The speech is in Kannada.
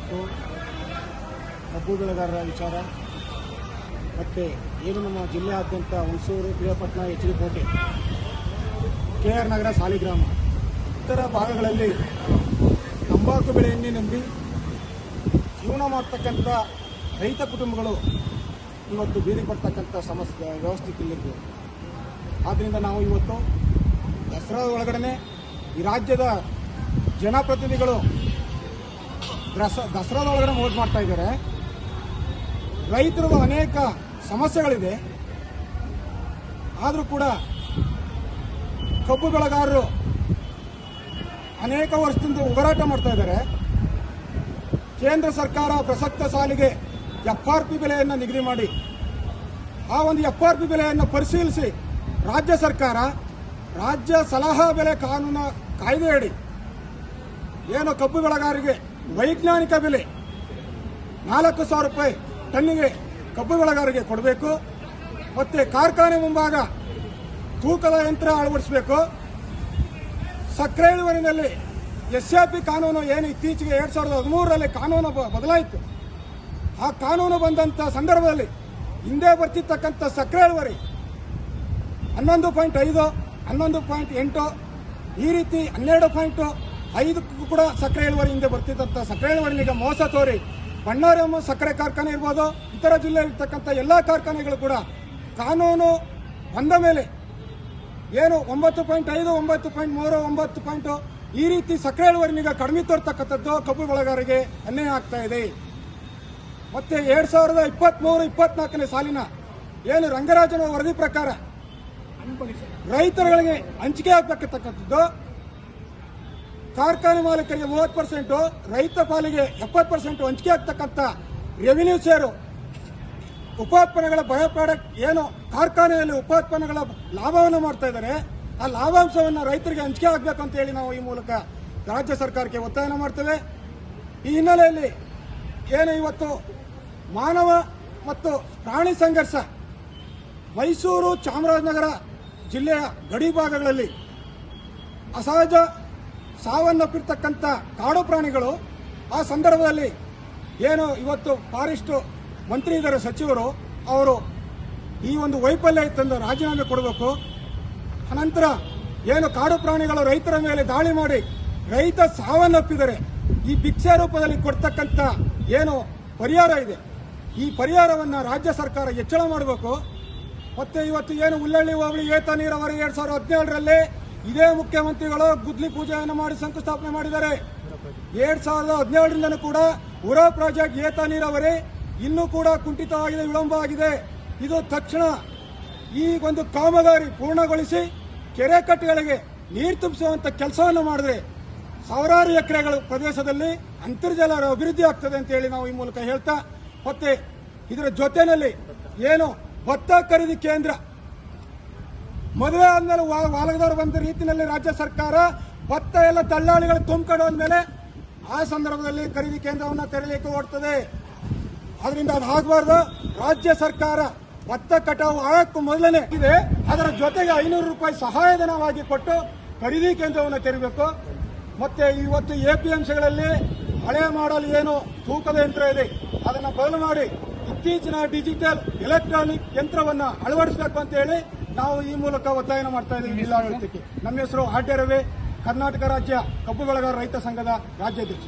ಇವತ್ತು ಕಬ್ಬು ಬೆಳೆಗಾರರ ವಿಚಾರ. ಮತ್ತು ಏನು ನಮ್ಮ ಜಿಲ್ಲೆಯಾದ್ಯಂತ Hunsur Periyapatna H K R Nagar, Saligrama, ಇತರ ಭಾಗಗಳಲ್ಲಿ ತಂಬಾಕು ಬೆಳೆಯನ್ನೇ ನಂಬಿ ಜೀವನ ಮಾಡ್ತಕ್ಕಂಥ ರೈತ ಕುಟುಂಬಗಳು ಇವತ್ತು ಬೀದಿ ಪಡ್ತಕ್ಕಂಥ ಸಮಸ್ಯೆ ವ್ಯವಸ್ಥೆ ಇಲ್ಲಿದ್ದು. ಆದ್ದರಿಂದ ನಾವು ಇವತ್ತು ದಸರಾ ಒಳಗಡೆ ಈ ರಾಜ್ಯದ ಜನಪ್ರತಿನಿಧಿಗಳು ದಸರಾದ ಒಳಗಡೆ ವೋಟ್ ಮಾಡ್ತಾ ಇದ್ದಾರೆ. ರೈತರದು ಅನೇಕ ಸಮಸ್ಯೆಗಳಿದೆ. ಆದರೂ ಕೂಡ ಕಬ್ಬು ಬೆಳೆಗಾರರು ಅನೇಕ ವರ್ಷದಿಂದ ಹೋರಾಟ ಮಾಡ್ತಾ ಇದ್ದಾರೆ. ಕೇಂದ್ರ ಸರ್ಕಾರ ಪ್ರಸಕ್ತ ಸಾಲಿಗೆ ಎಫ್ ಆರ್ ಪಿ ಬೆಲೆಯನ್ನು ನಿಗದಿ ಮಾಡಿ. ಆ ಒಂದು ಎಫ್ ಆರ್ ಪಿ ಬೆಲೆಯನ್ನು ಪರಿಶೀಲಿಸಿ ರಾಜ್ಯ ಸರ್ಕಾರ ರಾಜ್ಯ ಸಲಹಾ ಬೆಲೆ ಕಾನೂನು ಕಾಯ್ದೆಯಡಿ ಏನು ಕಬ್ಬು ಬೆಳೆಗಾರರಿಗೆ ವೈಜ್ಞಾನಿಕ ಬೆಲೆ ನಾಲ್ಕು ಸಾವಿರ ರೂಪಾಯಿ ಟನ್ನಿಗೆ ಕಬ್ಬು ಬೆಳೆಗಾರರಿಗೆ ಕೊಡಬೇಕು. ಮತ್ತೆ ಕಾರ್ಖಾನೆ ಮುಂಭಾಗ ತೂಕದ ಯಂತ್ರ ಅಳವಡಿಸಬೇಕು. ಸಕ್ಕರೆ ಇಳುವರಿನಲ್ಲಿ ಎಸ್ ಎ ಪಿ ಕಾನೂನು ಏನು ಇತ್ತೀಚೆಗೆ ಎರಡ್ ಸಾವಿರದ ಹದಿಮೂರರಲ್ಲಿ ಕಾನೂನು ಬದಲಾಯಿತು. ಆ ಕಾನೂನು ಬಂದಂಥ ಸಂದರ್ಭದಲ್ಲಿ ಹಿಂದೆ ಬರ್ತಿರ್ತಕ್ಕಂಥ ಸಕ್ಕರೆ ಇಳುವರಿ ಹನ್ನೊಂದು ಪಾಯಿಂಟ್ ಐದು, ಹನ್ನೊಂದು ಪಾಯಿಂಟ್ ಎಂಟು, ಈ ರೀತಿ ಹನ್ನೆರಡು ಪಾಯಿಂಟ್ ಐದಕ್ಕೂ ಕೂಡ ಸಕ್ಕರೆ ಇಳುವರಿ ಹಿಂದೆ ಬರ್ತಿದ್ದಂಥ ಸಕ್ಕರೆ ಇಳುವರಿ ಈಗ ಮೋಸ ತೋರಿ. ಬಣ್ಣಾರಮ್ಮ ಸಕ್ಕರೆ ಕಾರ್ಖಾನೆ ಇರ್ಬೋದು, ಇತರ ಜಿಲ್ಲೆಯಲ್ಲಿರ್ತಕ್ಕಂಥ ಎಲ್ಲ ಕಾರ್ಖಾನೆಗಳು ಕೂಡ ಕಾನೂನು ಬಂದ ಮೇಲೆ ಏನು ಒಂಬತ್ತು ಪಾಯಿಂಟ್ ಐದು, ಒಂಬತ್ತು ಪಾಯಿಂಟ್ ಮೂರು, ಒಂಬತ್ತು ಪಾಯಿಂಟ್ ಈ ರೀತಿ ಸಕ್ಕರೆ ಇಳುವರಿನೀಗ ಕಡಿಮೆ ತೋರ್ತಕ್ಕಂಥದ್ದು ಕಬ್ಬು ಬೆಳೆಗಾರರಿಗೆ ಅನ್ಯಾಯ ಆಗ್ತಾ ಇದೆ. ಮತ್ತೆ ಎರಡ್ ಸಾವಿರದ ಇಪ್ಪತ್ಮೂರು, ಇಪ್ಪತ್ನಾಲ್ಕನೇ ಸಾಲಿನ ಏನು ರಂಗರಾಜನ ವರದಿ ಪ್ರಕಾರ ರೈತರುಗಳಿಗೆ ಹಂಚಿಕೆ ಆಗ್ತಕ್ಕಂಥದ್ದು ಕಾರ್ಖಾನೆ ಮಾಲೀಕರಿಗೆ ಮೂವತ್ತು ಪರ್ಸೆಂಟು, ರೈತ ಪಾಲಿಗೆ ಎಪ್ಪತ್ತು ಪರ್ಸೆಂಟ್ ಹಂಚಿಕೆ ಆಗ್ತಕ್ಕಂಥ ರೆವಿನ್ಯೂ ಶೇರು ಉಪೋತ್ಪನ್ನಗಳ ಬಯೋ ಪ್ರಾಡಕ್ಟ್ ಏನು ಕಾರ್ಖಾನೆಯಲ್ಲಿ ಉಪೋತ್ಪನ್ನಗಳ ಲಾಭವನ್ನು ಮಾಡ್ತಾ ಇದ್ದಾರೆ, ಆ ಲಾಭಾಂಶವನ್ನು ರೈತರಿಗೆ ಹಂಚಿಕೆ ಆಗಬೇಕು ಅಂತ ಹೇಳಿ ನಾವು ಈ ಮೂಲಕ ರಾಜ್ಯ ಸರ್ಕಾರಕ್ಕೆ ಒತ್ತಾಯನ ಮಾಡ್ತೇವೆ. ಈ ಹಿನ್ನೆಲೆಯಲ್ಲಿ ಏನು ಇವತ್ತು ಮಾನವ ಮತ್ತು ಪ್ರಾಣಿ ಸಂಘರ್ಷ ಮೈಸೂರು ಚಾಮರಾಜನಗರ ಜಿಲ್ಲೆಯ ಗಡಿ ಭಾಗಗಳಲ್ಲಿ ಅಸಹಜ ಸಾವನ್ನಪ್ಪಿರ್ತಕ್ಕಂಥ ಕಾಡು ಪ್ರಾಣಿಗಳು ಆ ಸಂದರ್ಭದಲ್ಲಿ ಏನು ಇವತ್ತು ಫಾರೆಸ್ಟ್ ಮಂತ್ರಿ ಇದ್ದಾರೆ ಸಚಿವರು ಅವರು ಈ ಒಂದು ವೈಫಲ್ಯ ಇತ್ತಂದು ರಾಜೀನಾಮೆ ಕೊಡಬೇಕು. ಅನಂತರ ಏನು ಕಾಡು ಪ್ರಾಣಿಗಳು ರೈತರ ಮೇಲೆ ದಾಳಿ ಮಾಡಿ ರೈತ ಸಾವನ್ನಪ್ಪಿದರೆ ಈ ಭಿಕ್ಷೆ ರೂಪದಲ್ಲಿ ಕೊಡ್ತಕ್ಕಂಥ ಏನು ಪರಿಹಾರ ಇದೆ. ಈ ಪರಿಹಾರವನ್ನು ರಾಜ್ಯ ಸರ್ಕಾರ ಹೆಚ್ಚಳ ಮಾಡಬೇಕು. ಮತ್ತೆ ಇವತ್ತು ಏನು ಉಳ್ಳಳ್ಳಿ ಹೋಗಲಿ ಏತ, ನೀರಾವರಿ ಎರಡು ಸಾವಿರದ ಹದಿನೇಳರಲ್ಲಿ ಇದೇ ಮುಖ್ಯಮಂತ್ರಿಗಳು ಗುದ್ಲಿ ಪೂಜೆಯನ್ನು ಮಾಡಿ ಶಂಕುಸ್ಥಾಪನೆ ಮಾಡಿದ್ದಾರೆ. ಎರಡ್ ಸಾವಿರದ ಹದಿನೇಳರಿಂದಲೂ ಕೂಡ ಉರಾ ಪ್ರಾಜೆಕ್ಟ್ ಏತ ನೀರಾವರಿ ಇನ್ನೂ ಕೂಡ ಕುಂಠಿತವಾಗಿದೆ, ವಿಳಂಬ ಆಗಿದೆ. ಇದು ತಕ್ಷಣ ಈ ಒಂದು ಕಾಮಗಾರಿ ಪೂರ್ಣಗೊಳಿಸಿ ಕೆರೆ ಕಟ್ಟೆಗಳಿಗೆ ನೀರು ತುಂಬಿಸುವಂತ ಕೆಲಸವನ್ನು ಮಾಡಿದ್ರೆ ಸಾವಿರಾರು ಎಕರೆಗಳ ಪ್ರದೇಶದಲ್ಲಿ ಅಂತರ್ಜಲ ಅಭಿವೃದ್ಧಿ ಆಗ್ತದೆ ಅಂತ ಹೇಳಿ ನಾವು ಈ ಮೂಲಕ ಹೇಳ್ತಾ, ಮತ್ತೆ ಇದರ ಜೊತೆಯಲ್ಲಿ ಏನು ಭತ್ತ ಖರೀದಿ ಕೇಂದ್ರ ಮದುವೆ ಆದ್ಮೇಲೆ ವಾಲಗದವ್ರು ಬಂದ ರೀತಿಯಲ್ಲಿ ರಾಜ್ಯ ಸರ್ಕಾರ ಭತ್ತ ಎಲ್ಲ ದಲ್ಲಾಳಿಗಳು ತುಂಬಿಕೊಂಡು ಹೋದ್ಮೇಲೆ ಆ ಸಂದರ್ಭದಲ್ಲಿ ಖರೀದಿ ಕೇಂದ್ರವನ್ನು ತೆರಲಿಕ್ಕೆ ಓಡ್ತದೆ. ಅದರಿಂದ ಅದು ಆಗಬಾರ್ದು. ರಾಜ್ಯ ಸರ್ಕಾರ ಭತ್ತ ಕಟಾವು ಆಗಕ್ಕೂ ಮೊದಲನೇ ಇದೆ. ಅದರ ಜೊತೆಗೆ ಐನೂರು ರೂಪಾಯಿ ಸಹಾಯಧನವಾಗಿ ಕೊಟ್ಟು ಖರೀದಿ ಕೇಂದ್ರವನ್ನು ತೆರಬೇಕು. ಮತ್ತೆ ಇವತ್ತು ಎ ಪಿ ಹಳೆ ಮಾಡಲ್ ಏನು ತೂಕದ ಯಂತ್ರ ಇದೆ. ಅದನ್ನು ಬದಲು ಮಾಡಿ ಇತ್ತೀಚಿನ ಡಿಜಿಟಲ್ ಎಲೆಕ್ಟ್ರಾನಿಕ್ ಯಂತ್ರವನ್ನು ಅಳವಡಿಸಬೇಕು ಅಂತ ಹೇಳಿ ನಾವು ಈ ಮೂಲಕ ಒತ್ತಾಯನ ಮಾಡ್ತಾ ಇದ್ದೀವಿ ಜಿಲ್ಲಾಡಳಿತಕ್ಕೆ ನಮ್ಮ ಹೆಸರು ಆರ್ ಟಿ ರವಿ, ಕರ್ನಾಟಕ ರಾಜ್ಯ ಕಬ್ಬು ಬೆಳೆಗಾರ ರೈತ ಸಂಘದ ರಾಜ್ಯಾಧ್ಯಕ್ಷ.